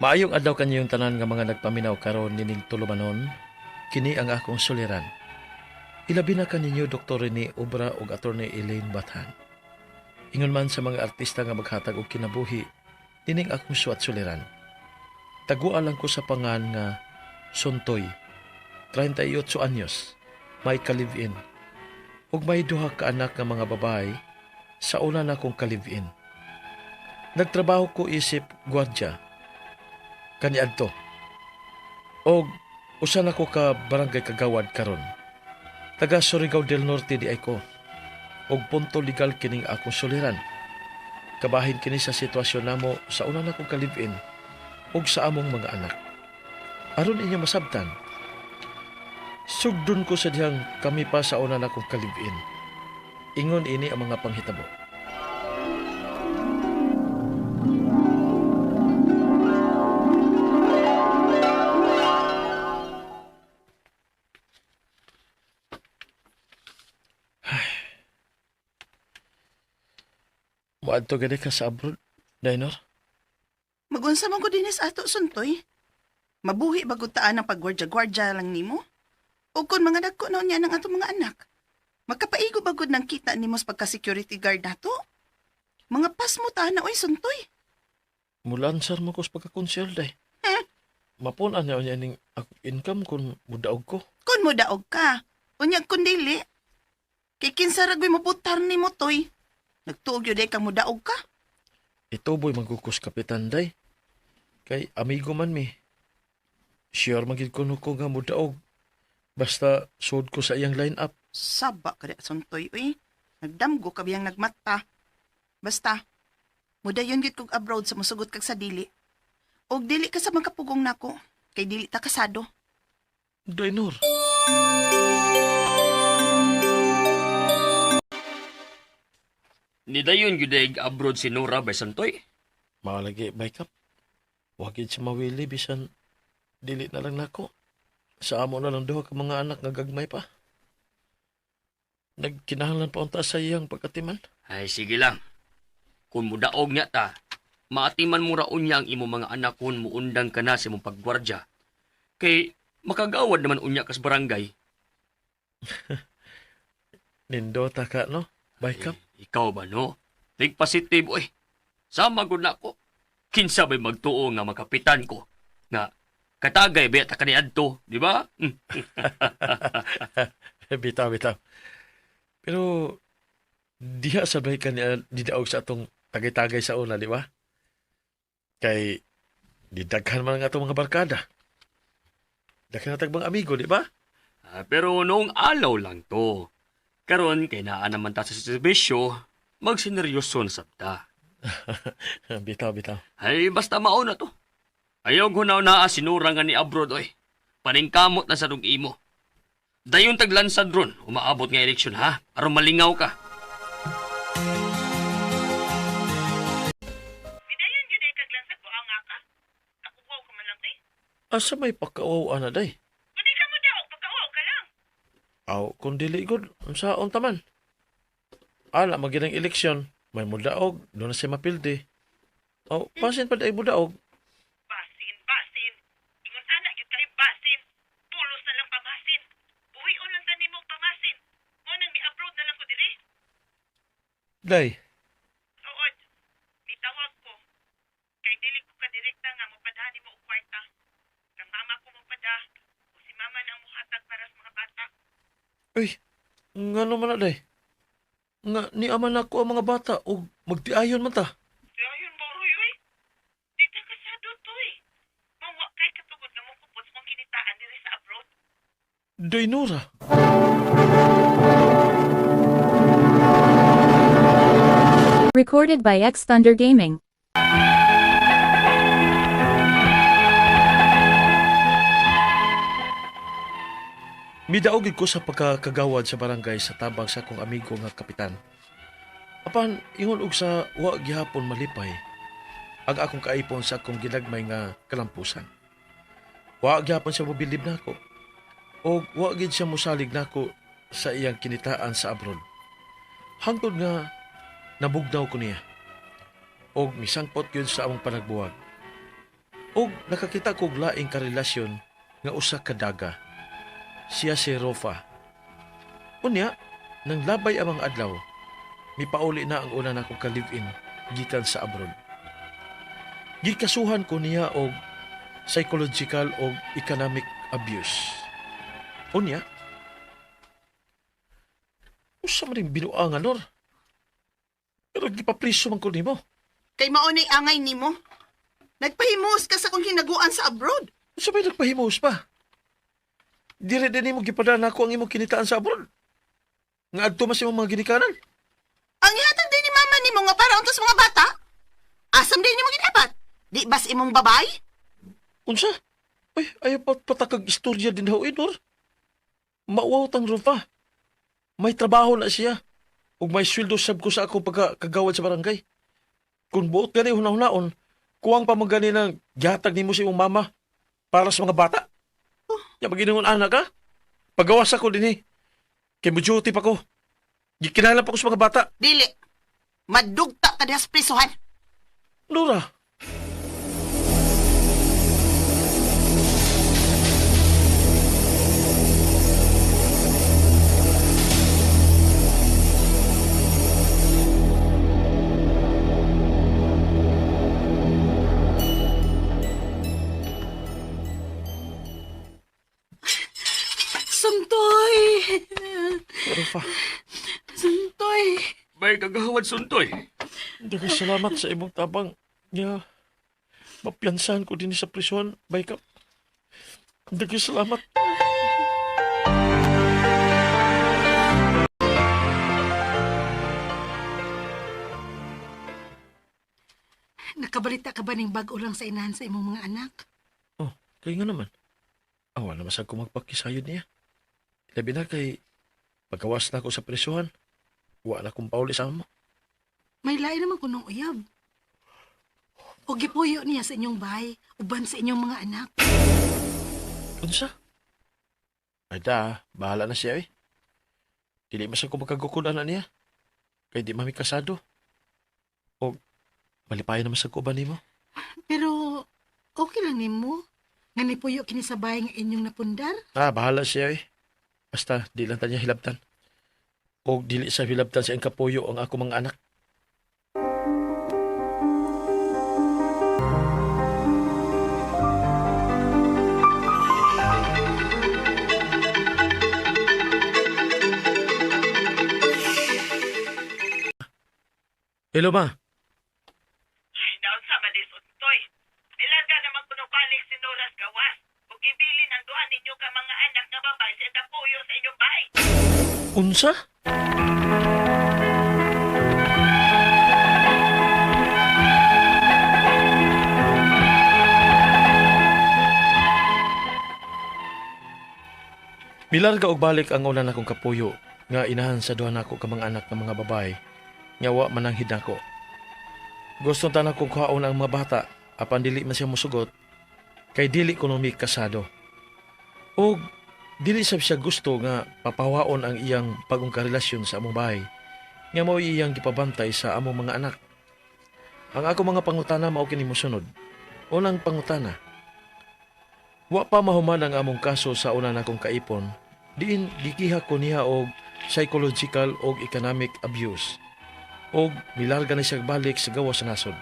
Maayong adlaw kanyang tanan nga mga nagpaminaw karon nining tulumanon, kini ang akong suliran. Ilabi na kaninyo Dr. Rene Obra ug Attorney Elaine Bathan. Ingon man sa mga artista nga maghatag og kinabuhi, nining akong suwat suliran. Taguan lang ko sa pangan nga Sontoy, 38 anyos, may ka-live-in. Ug may duha ka anak nga mga babae, sa una na kong ka-live-in. Nagtrabaho ko isip gwardya, kaniadto. Og usa na ko ka barangay kagawad karon. Taga Surigao del Norte di ay ko. Og punto legal kining akong suliran. Kabahin kini sa sitwasyon namo sa una na kong kalivin og sa among mga anak. Aron inyo masabtan. Sugdon ko sa dihang kami pa sa una na kong kalivin. Ingon ini ang mga panghitabo. Muadto gani ka sa abroad, Dainor? Magunsa man ko dinis ato suntoy. Mabuhi bagod taan ang pagwardya-gwardya lang nimo. O kung mga dagko na niya ng ato mga anak. Magkapaigo bagod ng kita nimo sa pagka-security guard nato. Mga pas mo taan na oy suntoy. Mulansar mo ko sa pagkakonsel, day. Eh? Mapun niya niya ning income kung mudaog ko. Kun mo daog ka. Unyag kun dili. Kay kinsa ragwi mo putar nimo toy. Nagtuog yun ka mo daog ka. Ito boy magkukus kapitan, day. Kay amigo man mi. Sure magid ko ko nga mudaog. Basta sud ko sa iyang line-up. Saba ka suntoy oy. Nagdamgo ka biyang nagmata. Basta, mudayon gyud kog abroad sa musugot kag sa dili. Og dili ka sa magkapugong nako. Kay dili ta kasado. Dainor. Nidayon gyud abroad si Nora by Santoy. Malagi bike up. Wagid sa mawili bisan dili na lang nako. Sa amo na lang duha ka mga anak nga gagmay pa. Nagkinahanglan pa unta sa iyang pagkatiman. Ay sige lang. Kung mudaog niya ta, maatiman mo raon niya ang imo mga anak kung muundang ka na sa imong pagwardya. Kay makagawad naman unya ka sa barangay. Nindota ka, no? Bike up. Ikaw ba no? Think positive oy. Sama gud na ko. Kinsa may magtuo nga makapitan ko nga katagay ba ta kaniadto, di ba? Hmm. bitaw, bitaw. Pero, diha sabay ka niya didaog sa atong tagay-tagay sa una, di ba? Kay, didaghan man ang atong mga barkada. Daghan na tagbang amigo, di ba? Ah, pero noong alaw lang to. Karon kay naa naman ta sa serbisyo, magsineryoso na sabta. bitaw, bitaw. Ay, basta mao na to. Ayaw gunaw na sinura nga ni abroad oy. Paningkamot na sa rug imo. Dayon taglansad ron, umaabot nga eleksyon ha, aron malingaw ka. Bidayon gyud ay kaglansad ko ang ka. Nakuwaw ka man lang eh. Asa may pagkauaw na day? Kundi ka mo daog pagkawaw ka lang. Aw, kung dili gud, sa taman. Ala, maginang eleksyon, may mudaog, doon na siya mapildi. Aw, pasin pa day mudaog. Basin, basin. Ingon anak gyud kay basin. Pulos na lang pamasin. Buhion lang tanimo pamasin. Mo nang mi-upload na lang ko diri. Day, Ood. Nitawag ko. Kay dili ko ka direkta nga mopadani mo og kwarta. Kang mama ko mopada. O si mama na ang muhatag para sa mga bata. Uy, naman na day. Nga, ni aman ako ang mga bata o magtiayon man ta. Kaya yun, Boroy, uy. Di ta kasado to eh. Mawa kay katugod nga mo kupot sa kong kinitaan diri sa abroad. Day Nora. Recorded by X Thunder Gaming. Midaogid ko sa pagkakagawad sa barangay sa tabang sa akong amigo nga kapitan. Apan, ingon og sa wa gihapon malipay, ang akong kaipon sa akong ginagmay nga kalampusan. Wa gihapon siya mobilib nako. O wa gid siya mosalig nako sa iyang kinitaan sa abroad. Hangtod nga nabugnaw ko niya. Og misangpot gyud sa among panagbuwag. Og nakakita kog laing karelasyon nga usa ka daga. Siya si Rofa. Unya, nang labay ang mga adlaw, mipauli na ang una nako ka live-in gikan sa abroad. Gikasuhan ko niya og psychological og economic abuse. Unya, usa man rin binuangan, Nor. Pero gipapriso man ko nimo. Kay maunay angay nimo. Nagpahimus ka sa kung hinaguan sa abroad. Sa may nagpahimos pa. Dire din mo gipadala ako ang imong kinitaan sa abroad. Nga adto mas imong mga ginikanan. Ang ihatag din ni mama nimo nga para untos mga bata. Asam din nimo ginapat. Di bas imong babay? Unsa? Ay, ayaw pa patakag istorya din daw, Idor. Mauwaw tang rupa. May trabaho na siya. Ug may sweldo sab ko sa ako pagka kagawad sa barangay. Kung buot gani hunahunahon, kuwang pa magani ng gihatag nimo sa imong mama para sa mga bata. Ya maginingon anak ka? Pagawas ako din eh. Kay mo duty pa ko. Gikinala pa ko sa mga bata. Dili. Madugta ka dihas prisuhan. Nora, Rufa, Suntoy! May kagawad suntoy. daga salamat sa imong tabang. Nga, mapiyansahan ko din sa prisyon. Bay ka. Daga salamat. Nakabalita ka ba ning bag-o lang sa inahan sa imong mga anak? Oh, kaya nga naman. Awa na masag ko magpakisayod niya. Labi na kay pagkawas na ako sa presyuhan. Wa na kong pauli sa amo. May lain naman kunong uyab. O gipuyo niya sa inyong bahay, uban sa inyong mga anak. Unsa? Ay da, bahala na siya eh. Dili masag ko magkagukunan na niya. Kay di mami kasado. O, malipayan naman sa kuban nimo. Pero, okay lang nimo. Nga nipuyo kini sa bahay nga inyong napundar. Ah, bahala siya eh. Basta, di lang tanya hilabtan. O, dili sa hilabtan sa kapuyo ang ako mga anak. Hello, ma. Ay, daon sa madisuntoy. Nilaga naman kuno balik si Noras Gawas. Kung ibilin ang duha ninyo ka mga anak nga babay sa kapuyo sa inyong bahay. Unsa? Milarga og balik ang una nakong kapuyo nga inahan sa duha nako ka mga anak ng mga babae nga wa man ang hidako. Gusto ta na kong kuhaon ang mga bata apan dili man siya musugot kay dili mi kasado. Og Dili sab siya gusto nga papawaon ang iyang bagong karelasyon sa among bahay. Nga mao iyang gipabantay sa among mga anak. Ang ako mga pangutana mao kini mosunod. Unang pangutana. Wa pa mahuman ang among kaso sa una nakong kaipon. Diin gikiha ko niya og psychological og economic abuse. Og milarga na siya balik sa gawa sa nasod.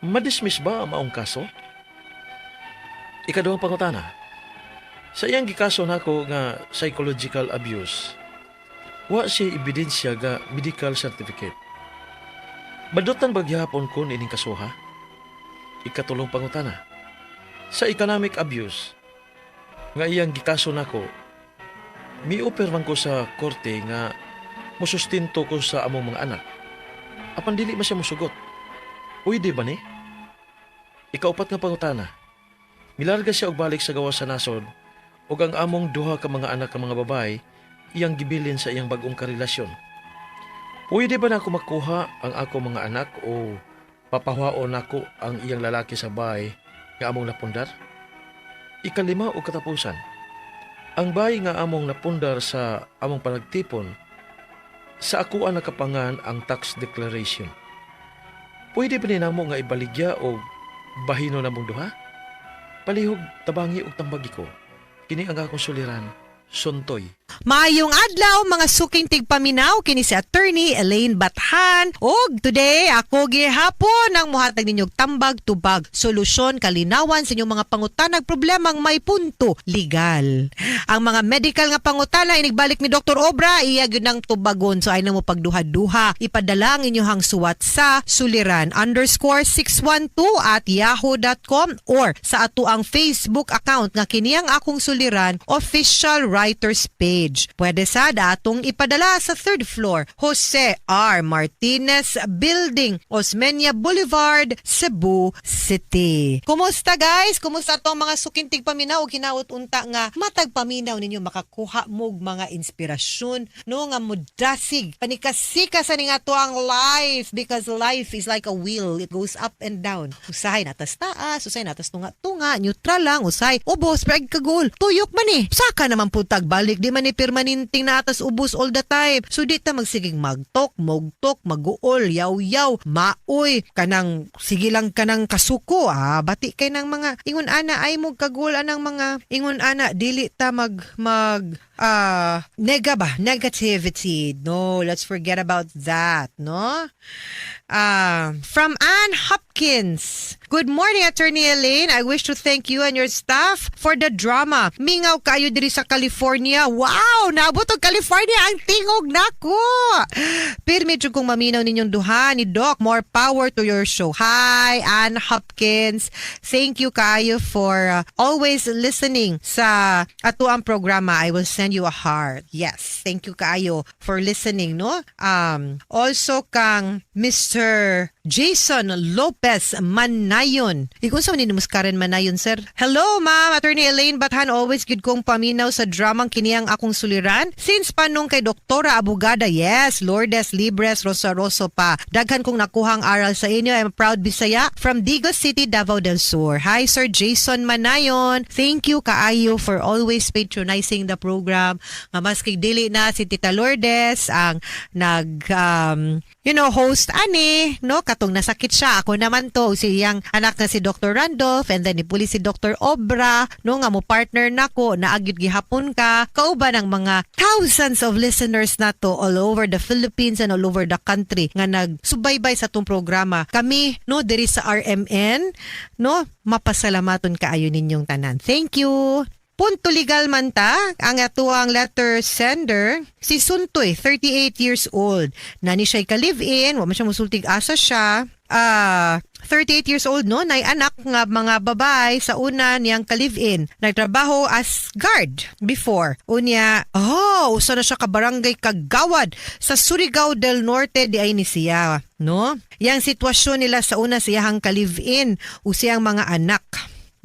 Madismiss ba ang maong kaso? Ikaduhang pangutana. Sa iyang gikaso nako nga psychological abuse, wa siya ebidensya nga medical certificate. Badutan bagyapon ko ining kasuha? Ikatulong pangutana. Sa economic abuse, nga iyang gikaso nako, miuper man ko sa korte nga musustinto ko sa among mga anak. Apan dili man siya musugot. Pwede ba ni? Ikaupat nga pangutana. Milarga siya og balik sa gawa sa nasod ug ang among duha ka mga anak ka mga babae iyang gibilin sa iyang bagong karelasyon. Pwede ba na ako makuha ang ako mga anak o papahaon nako ang iyang lalaki sa bahay nga among napundar? Ikalima o katapusan. Ang bahay nga among napundar sa among panagtipon sa ako ang nakapangan ang tax declaration. Pwede ba ni namo nga ibaligya o bahino na mong duha. Palihog tabangi ug tambagi ko. Kini ang akong suliran, Suntoy. Maayong adlaw mga suking tigpaminaw kini si attorney Elaine Bathan ug today ako gihapon ang muhatag ninyong tambag tubag solusyon kalinawan sa inyong mga pangutanag problemang may punto legal. Ang mga medical nga pangutana inigbalik ni Dr. Obra iya gyud nang tubagon so ay na mo pagduha-duha ipadala ang inyong suwat sa suliran underscore 612 at yahoo.com or sa ato ang Facebook account nga kini ang akong suliran official writers page. Pwede sad atong ipadala sa third floor. Jose R. Martinez Building, Osmeña Boulevard, Cebu City. Kumusta guys? Kumusta tong mga sukintig paminaw hinaut unta nga matag paminaw ninyo? Makakuha mog mga inspirasyon no? Nga mudasig panikasika sa ning ato ang life. Because life is like a wheel. It goes up and down. Usahay natas taas usahay natas tunga tunga neutral lang usay ubos pag kagol tuyok man eh. Saka naman putag balik di man ni permanenting na atas ubos all the time. So di ta magsiging magtok mogtok maguol yaw yaw maoy kanang sige lang kanang kasuko ah. Bati kay ng mga ingon ana ay mo kagul anang mga ingon ana dili ta mag mag ah nega ba? Negativity no? Let's forget about that no Ah, from Ann Hopkins. Good morning, Attorney Elaine. I wish to thank you and your staff for the drama. Mingaw kayo diri sa California. Wow! Naabot og California ang tingog nako. Pirmi jud kong maminaw ninyong duha ni Doc. More power to your show. Hi, Ann Hopkins. Thank you kayo for uh, always listening sa ato ang programa. I will send you a heart. Yes, thank you kayo for listening, no? Um, also kang Mr. her Jason Lopez Manayon. Ikaw sa ni Karen Manayon, sir. Hello, ma'am. Attorney Elaine Bathan, always good kong paminaw sa dramang kiniyang akong suliran. Since panong kay Doktora Abogada, yes, Lourdes Libres Rosa Rosso pa. Daghan kong nakuhang aral sa inyo. I'm proud Bisaya from Digos City, Davao del Sur. Hi, Sir Jason Manayon. Thank you kaayo for always patronizing the program. Nga maski dili na si Tita Lourdes ang nag um, you know, host ani, no? Katong nasakit siya. Ako naman to, si iyang anak na si Dr. Randolph and then ipuli si Dr. Obra, no? Nga mo partner nako na agyud gihapon ka. Kauban ang mga thousands of listeners na to all over the Philippines and all over the country nga nagsubaybay sa tong programa. Kami, no, diri sa RMN, no? Mapasalamaton kaayo ninyong tanan. Thank you. Punto legal man ta, ang atuang letter sender, si Suntoy, 38 years old. Nani siya ka-live-in, wa man siya musultig asa siya. Ah, 38 years old no, nay anak nga mga babay sa una niyang ka-live-in. Nagtrabaho as guard before. Unya, oh, usa na siya ka barangay Kagawad sa Surigao del Norte di ay ni siya, no? Yang sitwasyon nila sa una siyang ka-live-in o siyang mga anak.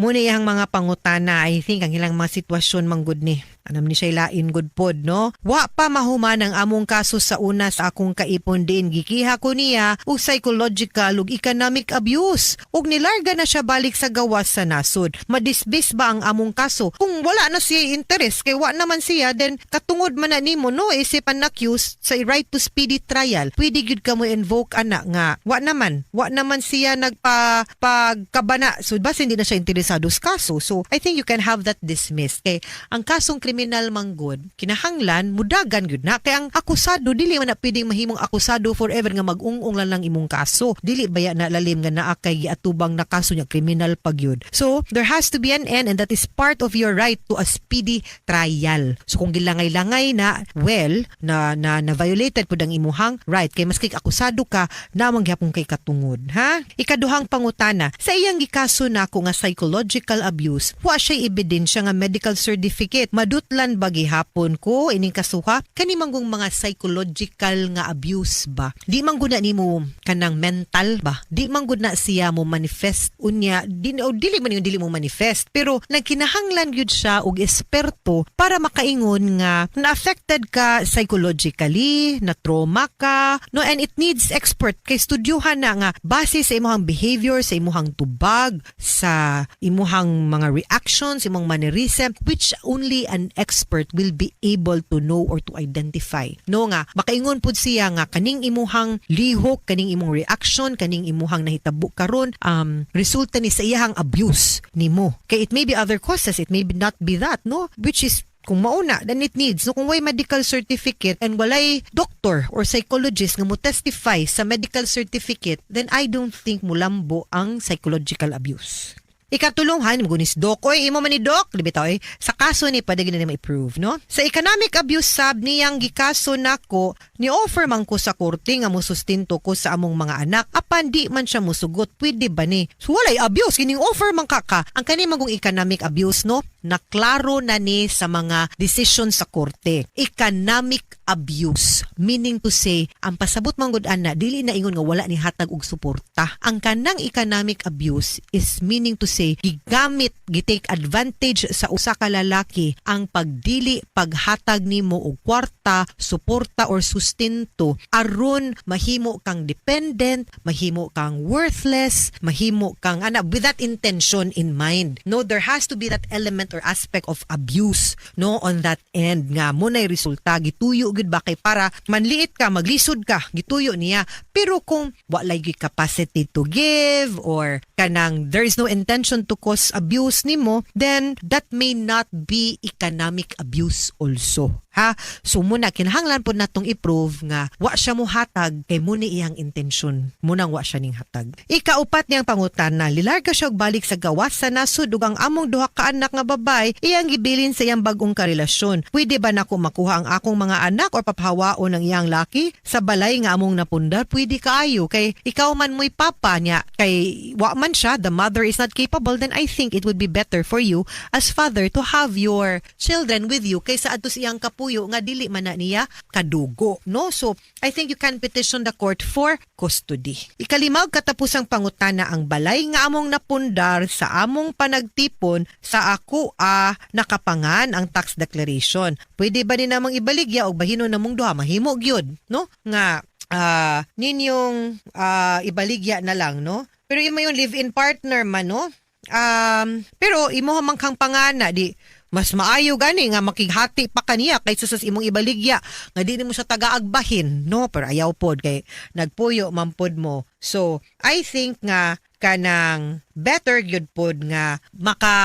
Muna iyang mga pangutana, I think, ang ilang mga sitwasyon manggod ni. Anam ni siya lain good pod, no? Wa pa mahuman ang among kaso sa una sa akong kaipon din. Gikiha ko niya og psychological ug economic abuse. Ug nilarga na siya balik sa gawas sa nasod. Madisbis ba ang among kaso? Kung wala na siya interest, kay wa naman siya, then katungod man na nimo, no? Isipan na accused sa right to speedy trial. Pwede gyud ka mo invoke ana nga. Wa naman. Wa naman siya nagpa pagkabana. So, bas hindi na siya interesado sa kaso. So, I think you can have that dismissed. Kay ang kasong kriminal manggod, kinahanglan, mudagan gyud na. Kaya ang akusado, dili man na pwedeng mahimong akusado forever nga mag-ung-ung lang lang imong kaso. Dili baya na lalim nga naa kay giatubang na kaso niya kriminal pag yun. So, there has to be an end and that is part of your right to a speedy trial. So, kung gilangay-langay na, well, na, na, na violated po ang imuhang right, kay maski akusado ka, namang gyapon kay katungod. Ha? Ikaduhang pangutana, sa iyang gikaso na ako nga psychological abuse, wa siya ebidensya nga medical certificate. Madutlan ba gihapon ko ining kasuha? Kani manggong mga psychological nga abuse ba? Di man gud na nimo kanang mental ba? Di man gud na siya mo manifest unya di o dili man yung dili mo manifest pero nagkinahanglan gyud siya og esperto para makaingon nga na affected ka psychologically, na trauma ka, no and it needs expert kay studyuhan na nga base sa imong behavior, sa imong tubag, sa imuhang mga reactions, imong mannerism which only an expert will be able to know or to identify. No nga, makaingon pud siya nga kaning imuhang lihok, kaning imong reaction, kaning imuhang nahitabo karon um resulta ni sa iyahang abuse nimo. Kay it may be other causes, it may not be that, no? Which is kung mauna, then it needs. No, kung way medical certificate and walay doctor or psychologist nga mo testify sa medical certificate, then I don't think mulambo ang psychological abuse. Ikatulunghan, gunis Doc. Oy, imo man ni Doc, libitaw. Sa kaso ni, pwede gina ma approve no? Sa economic abuse sab niyang gikaso nako, ni offer man ko sa korte nga mo sustinto ko sa among mga anak. Apan di man siya musugot, pwede ba ni? So, walay abuse, kining offer man kaka. Ang kani magong economic abuse, no? Naklaro na ni sa mga decision sa korte. Economic abuse, meaning to say, ang pasabot man gud ana dili na ingon nga wala ni hatag og suporta. Ang kanang economic abuse is meaning to say gigamit, gitake advantage sa usa ka lalaki ang pagdili paghatag nimo og kwarta, suporta or sustento. Aron mahimo kang dependent, mahimo kang worthless, mahimo kang ana with that intention in mind. No, there has to be that element or aspect of abuse no on that end nga mo nay resulta. Gituyo gid ba kay para manliit ka maglisod ka gituyo niya. Pero kung wala gyud capacity to give or kanang there is no intention to cause abuse nimo then that may not be economic abuse also ha? So muna kinahanglan po natong i-prove nga wa siya mo hatag kay mo ni iyang intention munang wa siya ning hatag. Ikaupat niyang pangutana lilarga siya og balik sa gawas sa nasud ug ang among duha ka anak nga babay iyang gibilin sa iyang bag-ong karelasyon. Pwede ba nako makuha ang akong mga anak or papahawaon ng iyang laki? Sa balay nga among napundar pwede kaayo. Kay ikaw man mo'y papa niya kay wa man siya the mother is not capable then I think it would be better for you as father to have your children with you kaysa adto sa iyang kapuyo nga dili man na niya kadugo no? So I think you can petition the court for custody. Ikalimaw katapusang pangutana ang balay nga among napundar sa among panagtipon sa ako a nakapangan ang tax declaration. Pwede ba ni namang ibaligya og bahino namong duha? Mahimo gyud no? Nga ah ninyong ah, ibaligya na lang no? Pero imo yung live-in partner man no? Um pero imo man kang pangana di mas maayo gani nga makighati pa kaniya kaysa sa imong ibaligya nga di mo siya tagaagbahin no? Pero ayaw pod kay nagpuyo man pod mo. So i think nga kanang better gyud pod nga maka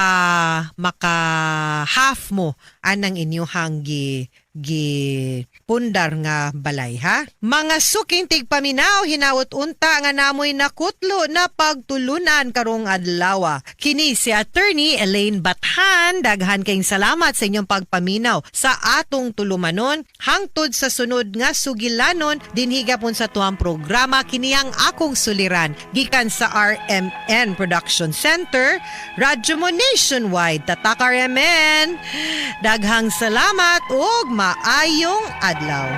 maka half mo anang inyong gi gi pundar nga balay ha? Mga suking tigpaminaw hinawot unta nga namoy nakutlo na pagtulunan karong adlaw kini si attorney Elaine Bathan daghan kayong salamat sa inyong pagpaminaw sa atong tulumanon. Hangtod sa sunod nga sugilanon dinhi gapon sa tuang programa kini ang akong suliran gikan sa RMN Production Center Radyo mo Nationwide Tatak RMN daghang salamat ug Maayong adlaw.